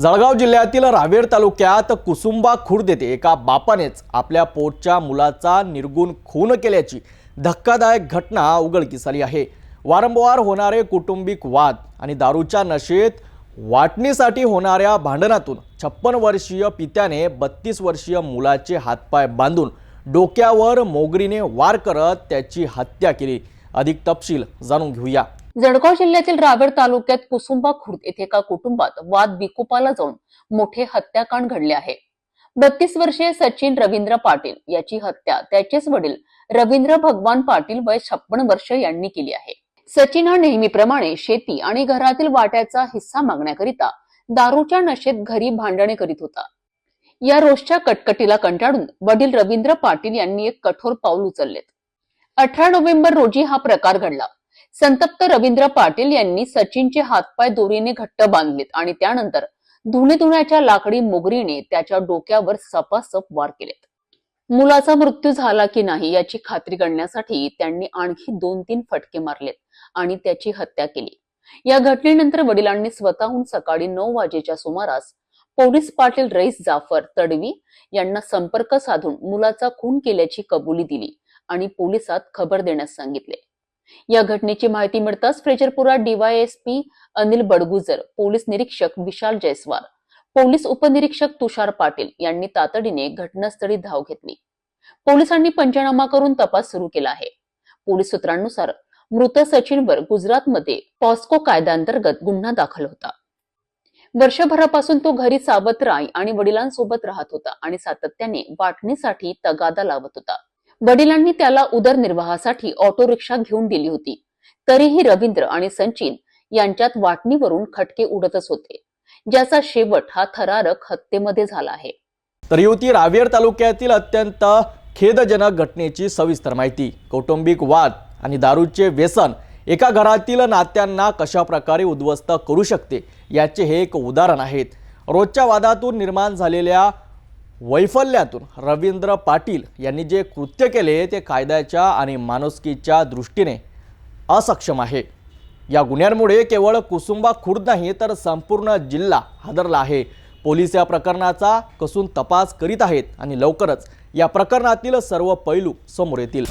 जळगाव जिल्ह्यातील रावेर तालुक्यात कुसुंबा खुर्द येथे एका बापानेच आपल्या पोटच्या मुलाचा निर्गुण खून केल्याची धक्कादायक घटना उघडकीस आली आहे. वारंवार होणारे कुटुंबिक वाद आणि दारूच्या नशेत वाटणीसाठी होणाऱ्या भांडणातून छप्पन वर्षीय पित्याने बत्तीस वर्षीय मुलाचे हातपाय बांधून डोक्यावर मोगरीने वार करत त्याची हत्या केली. अधिक तपशील जाणून घेऊया. जळगाव जिल्ह्यातील रावेर तालुक्यात कुसुंबा खुर्द येथे एका कुटुंबात वाद विकोपाला जाऊन मोठे हत्याकांड घडले आहे. बत्तीस वर्षीय सचिन रवींद्र पाटील याची हत्या त्याचेच वडील रवींद्र भगवान पाटील वय छप्पन वर्ष यांनी केली आहे. सचिन हा नेहमीप्रमाणे शेती आणि घरातील वाट्याचा हिस्सा मागण्याकरिता दारूच्या नशेत घरी भांडणे करीत होता. या रोजच्या कटकटीला कंटाळून वडील रवींद्र पाटील यांनी एक कठोर पाऊल उचललेत. अठरा नोव्हेंबर रोजी हा प्रकार घडला. संतप्त रवींद्र पाटील यांनी सचिनचे हातपाय दोरीने घट्ट बांधलेत आणि त्यानंतर धुणे धुण्याच्या लाकडी मोगरीने त्याच्या डोक्यावर सपासप वार केलेत. मुलाचा मृत्यू झाला की नाही याची खात्री करण्यासाठी त्यांनी आणखी दोन तीन फटके मारलेत आणि त्याची हत्या केली. या घटनेनंतर वडिलांनी स्वतःहून सकाळी नऊ वाजेच्या सुमारास पोलीस पाटील रईस जाफर तडवी यांना संपर्क साधून मुलाचा खून केल्याची कबुली दिली आणि पोलिसात खबर देण्यास सांगितले. या घटनेची माहिती मिळताच फ्रेजरपुरा डीवायएसपी अनिल बडगुजर पोलीस निरीक्षक विशाल जयस्वाल पोलीस उपनिरीक्षक तुषार पाटील यांनी तातडीने घटनास्थळी धाव घेतली. पोलिसांनी पंचनामा करून तपास सुरू केला आहे. पोलीस सूत्रांनुसार मृत सचिनवर गुजरातमध्ये पॉस्को कायद्याअंतर्गत गुन्हा दाखल होता. वर्षभरापासून तो घरी सावत्र राई आणि वडिलांसोबत राहत होता आणि सातत्याने वाटणीसाठी तगादा लावत होता. वडिलांनी त्याला उदरनिर्वाहासाठी ऑटो रिक्षा घेऊन दिली होती. तरीही रवींद्र आणि संचिन यांच्यात वाटणीवरून खटके उडतच होते. ज्याचा शेवट हा थरारक हत्येमध्ये झाला आहे. तर युवती रावेर तालुक्यातील अत्यंत खेदजनक घटनेची सविस्तर माहिती. कौटुंबिक वाद आणि दारूचे व्यसन एका घरातील नात्यांना कशा प्रकारे उद्ध्वस्त करू शकते याचे हे एक उदाहरण आहेत. रोजच्या वादातून निर्माण झालेल्या वैफल्यातून रवींद्र पाटील यांनी जे कृत्य केले ते कायद्याच्या आणि माणुसकीच्या दृष्टीने असक्षम आहे. या गुन्ह्यांमुळे केवळ कुसुंबा खुर्द नाही तर संपूर्ण जिल्हा हादरला आहे. पोलीस या प्रकरणाचा कसून तपास करीत आहेत आणि लवकरच या प्रकरणातील सर्व पैलू समोर येतील.